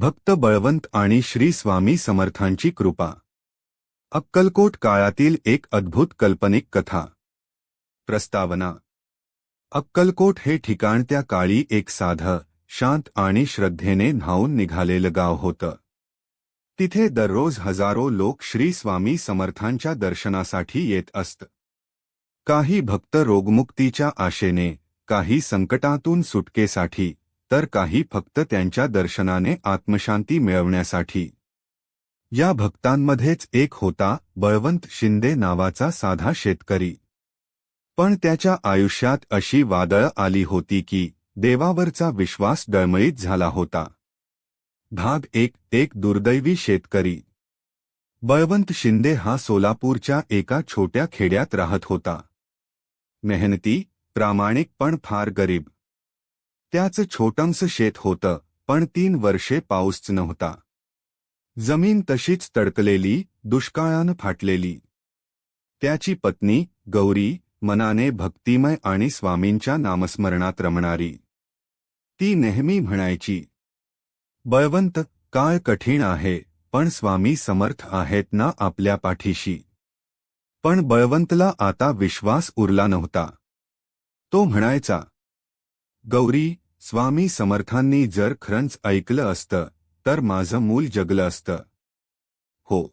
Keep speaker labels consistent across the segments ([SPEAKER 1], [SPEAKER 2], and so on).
[SPEAKER 1] भक्त बळवंत आणि श्री स्वामी समर्थांची कृपा. अक्कलकोट काळातील एक अद्भुत काल्पनिक कथा. प्रस्तावना. अक्कलकोट हे ठिकाण त्या काळी एक साधं शांत आणि श्रद्धेने न्हावून निघालेलं गाव होतं. तिथे दररोज हजारो लोक श्री स्वामी समर्थांच्या दर्शनासाठी येत असत. काही भक्त रोगमुक्तीच्या आशेने काही संकटातून सुटकेसाठी तर काही फक्त त्यांच्या दर्शनाने आत्मशांती मिळवण्यासाठी. या भक्तांमध्येच एक होता बळवंत शिंदे नावाचा साधा शेतकरी. पण त्याच्या आयुष्यात अशी वादळ आली होती की देवावरचा विश्वास डळमळीत झाला होता. भाग एक एक दुर्दैवी शेतकरी. बळवंत शिंदे हा सोलापूरच्या एका छोट्या खेड्यात राहत होता. मेहनती प्रामाणिक पण फार गरीब. त्याचं छोटंसं शेत होतं पण तीन वर्षे पाऊसच नव्हता जमीन तशीच तडकलेली दुष्काळानं फाटलेली. त्याची पत्नी गौरी मनाने भक्तिमय आणि स्वामींच्या नामस्मरणात रमणारी. ती नेहमी म्हणायची बळवंत काळ कठीण आहे पण स्वामी समर्थ आहेत ना आपल्या पाठीशी. पण बळवंतला आता विश्वास उरला नव्हता. तो म्हणायचा गौरी स्वामी समर्थांनी जर खरंच ऐकलं असतं तर माझं मूल जगलं असतं. हो.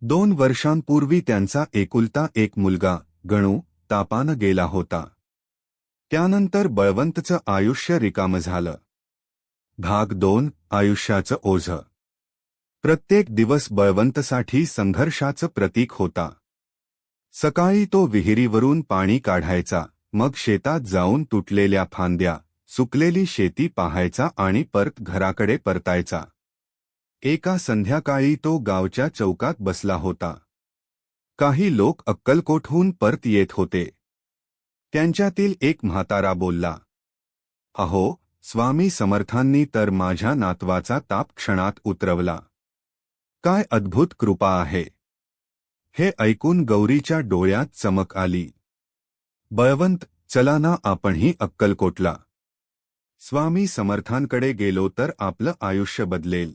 [SPEAKER 1] दोन वर्षांपूर्वी त्यांचा एकुलता एक मुलगा गणू तापानं गेला होता. त्यानंतर बळवंतचं आयुष्य रिकामं झालं. भाग दोन आयुष्याचं ओझ. प्रत्येक दिवस बळवंतसाठी संघर्षाचं प्रतीक होता. सकाळी तो विहिरीवरून पाणी काढायचा मग शेतात जाऊन तुटलेल्या फांद्या सुकलेली शेती पाहायचा आणि परत घराकडे परतायचा. एका संध्याकाळी तो गावच्या चौकात बसला होता. काही लोक अक्कलकोटहून परत येत होते. त्यांच्यातील एक म्हातारा बोलला अहो स्वामी समर्थांनी तर माझ्या नातवाचा ताप क्षणात उतरवला. काय अद्भुत कृपा आहे. हे ऐकून गौरीच्या डोळ्यात चमक आली. बळवंत चला ना आपणही अक्कलकोटला. स्वामी समर्थांकडे गेलो तर आपलं आयुष्य बदलेल.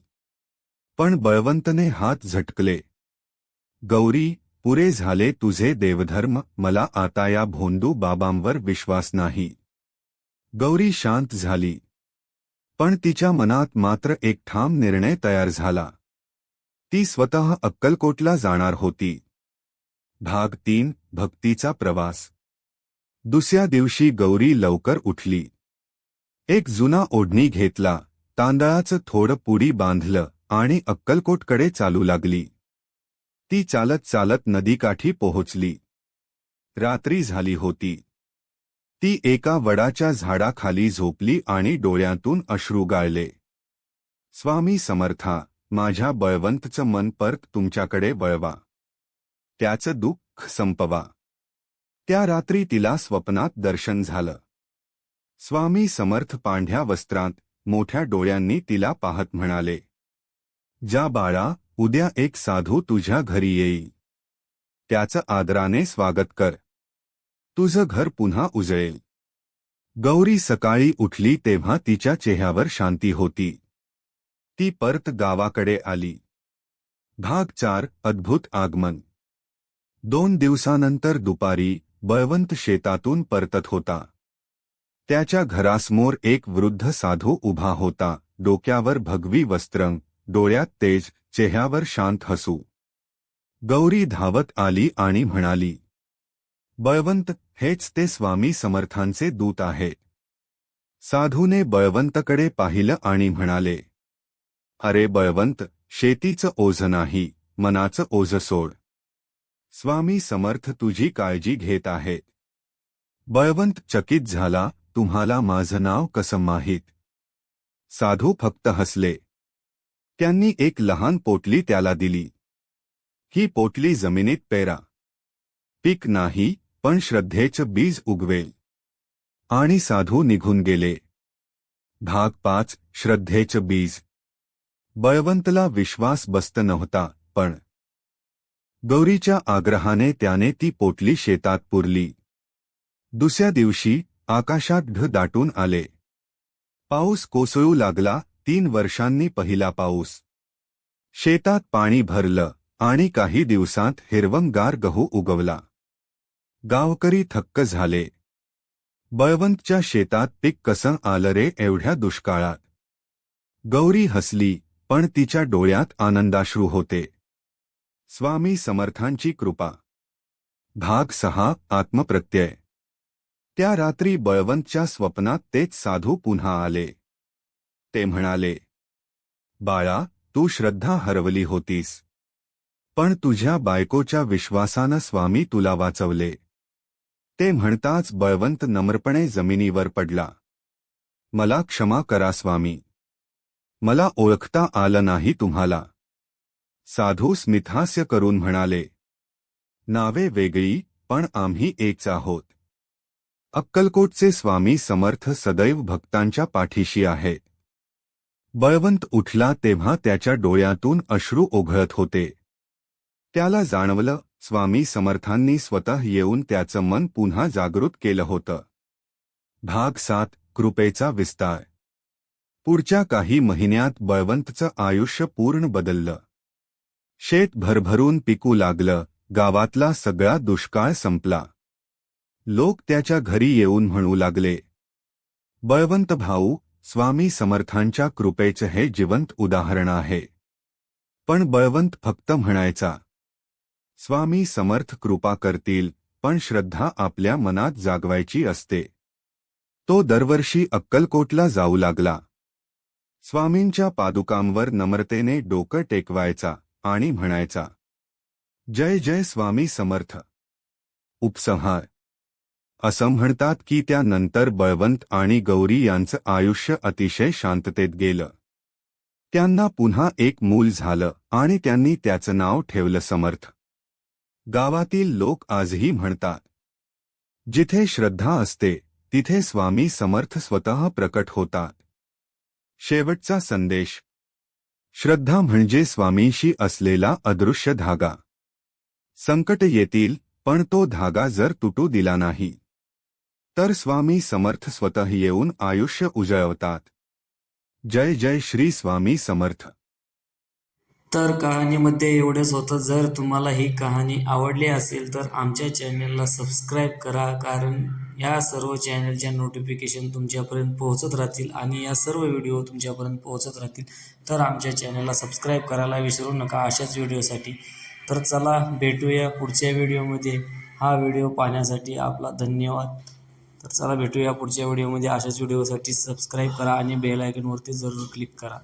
[SPEAKER 1] पण बळवंतने हात झटकले. गौरी पुरे झाले तुझे देवधर्म मला आता या भोंदू बाबांवर विश्वास नाही. गौरी शांत झाली. पण तिच्या मनात मात्र एक ठाम निर्णय तयार झाला. ती स्वतः अक्कलकोटला जाणार होती. भाग तीन भक्तीचा प्रवास. दुसऱ्या दिवशी गौरी लवकर उठली. एक जुना ओढणी घेतला. तांदळाचं थोडं पुडी बांधलं आणि अक्कलकोटकडे चालू लागली. ती चालत चालत नदीकाठी पोहोचली. रात्री झाली होती. ती एका वडाच्या झाडाखाली झोपली आणि डोळ्यातून अश्रू गाळले. स्वामी समर्था माझ्या बळवंतचं मन परत तुमच्याकडे वळवा. त्याचं दुःख संपवा. त्या रात्री तिला स्वप्नात दर्शन झालं. स्वामी समर्थ पांढ्या वस्त्रांत मोठ्या डोळ्यांनी तिला पाहत म्हणाले जा बाळा उद्या एक साधू तुझ्या घरी येईल त्याचं आदराने स्वागत कर. तुझं घर पुन्हा उजळेल. गौरी सकाळी उठली तेव्हा तिच्या चेहऱ्यावर शांती होती. ती परत गावाकडे आली. भाग चार अद्भुत आगमन. दोन दिवसानंतर दुपारी बळवंत शेतातून परतत होता. त्याच्या घरासमोर एक वृद्ध साधू उभा होता. डोक्यावर भगवी वस्त्रं डोळ्यात तेज चेहऱ्यावर शांत हसू. गौरी धावत आली आणि म्हणाली बळवंत हेच ते स्वामी समर्थांचे दूत आहे. साधूने बळवंतकडे पाहिलं आणि म्हणाले अरे बळवंत शेतीचं ओझ नाही मनाचं ओझ सोड. स्वामी समर्थ तुझी काळजी घेत आहे बळवंत चकित झाला तुम्हाला माझं नाव कसं माहीत? साधू फक्त हसले. त्यांनी एक लहान पोटली त्याला दिली. ही पोटली जमिनीत पेरा. पीक नाही पण श्रद्धेचं बीज उगवेल. आणि साधू निघून गेले. भाग पाच श्रद्धेचं बीज. बळवंतला विश्वास बसत नव्हता पण गौरीच्या आग्रहाने त्याने ती पोटली शेतात पुरली. दुसऱ्या दिवशी आकाशात ढ दाटून आले. पाऊस कोसळू लागला तीन वर्षांनी पहिला पाऊस. शेतात पाणी भरलं आणि काही दिवसांत हिरवंगार गहू उगवला. गावकरी थक्क झाले. बळवंतच्या शेतात पीक कसं आलं रे एवढ्या दुष्काळात. गौरी हसली पण तिच्या डोळ्यात आनंदाश्रू होते. स्वामी समर्थांची कृपा. भाग सहा आत्मप्रत्यय. त्या रात्री बळवंतच्या स्वप्नात तेच साधू पुन्हा आले. ते म्हणाले बाळा तू श्रद्धा हरवली होतीस. पण तुझ्या बायकोच्या विश्वासानं स्वामी तुला वाचवले. ते म्हणताच बळवंत नम्रपणे जमिनीवर पडला. मला क्षमा करा स्वामी. मला ओळखता आलं नाही तुम्हाला. साधू स्मितहास्य करून म्हणाले नावे वेगळी पण आम्ही एकच आहोत. अक्कलकोटचे स्वामी समर्थ सदैव भक्तांच्या पाठीशी आहे. बळवंत उठला तेव्हा त्याच्या डोळ्यातून अश्रू ओघळत होते. त्याला जाणवलं स्वामी समर्थांनी स्वतः येऊन त्याचं मन पुन्हा जागृत केलं होतं. भाग सात कृपेचा विस्तार. पुढच्या काही महिन्यात बळवंतचं आयुष्य पूर्ण बदललं. शेत भरभरून पिकू लागलं गावातला सगळा दुष्काळ संपला. लोक त्याच्या घरी येऊन म्हणू लागले बळवंत भाऊ स्वामी समर्थांच्या कृपेचं हे जिवंत उदाहरण आहे. पण बळवंत फक्त म्हणायचा स्वामी समर्थ कृपा करतील पण श्रद्धा आपल्या मनात जागवायची असते. तो दरवर्षी अक्कलकोटला जाऊ लागला. स्वामींच्या पादुकांवर नम्रतेने डोकं टेकवायचा आणि म्हणायचा जय जय स्वामी समर्थ. उपसंहार. असं म्हणतात की त्यानंतर बळवंत आणि गौरी यांचं आयुष्य अतिशय शांततेत गेलं. त्यांना पुन्हा एक मूल झालं आणि त्यांनी त्याचं नाव ठेवलं समर्थ. गावातील लोक आजही म्हणतात जिथे श्रद्धा असते तिथे स्वामी समर्थ स्वतः प्रकट होतात. शेवटचा संदेश. श्रद्धा म्हणजे स्वामींशी असलेला अदृश्य धागा. संकट येतील पण तो धागा जर तुटू दिला नाही. तर स्वामी समर्थ स्वतः येऊन आयुष्य उजळवतात. जय जय श्री स्वामी समर्थ.
[SPEAKER 2] तर कहाणीमध्ये एवढंच होतं. जर तुम्हाला ही कहाणी आवडली असेल तर आमच्या चॅनलला सबस्क्राईब करा कारण या सर्व चॅनलच्या नोटिफिकेशन तुमच्यापर्यंत पोहोचत राहतील आणि या सर्व व्हिडिओ तुमच्यापर्यंत पोहोचत राहतील. तर आमच्या चॅनलला सबस्क्राईब करायला विसरू नका अशाच व्हिडिओसाठी तर चला भेटूया पुढच्या व्हिडिओमध्ये हा व्हिडिओ पाहण्यासाठी आपला धन्यवाद. तर चला भेटूया पुढच्या व्हिडिओमध्ये अशाच व्हिडिओसाठी सबस्क्राईब करा आणि बेल आयकनवरती जरूर क्लिक करा.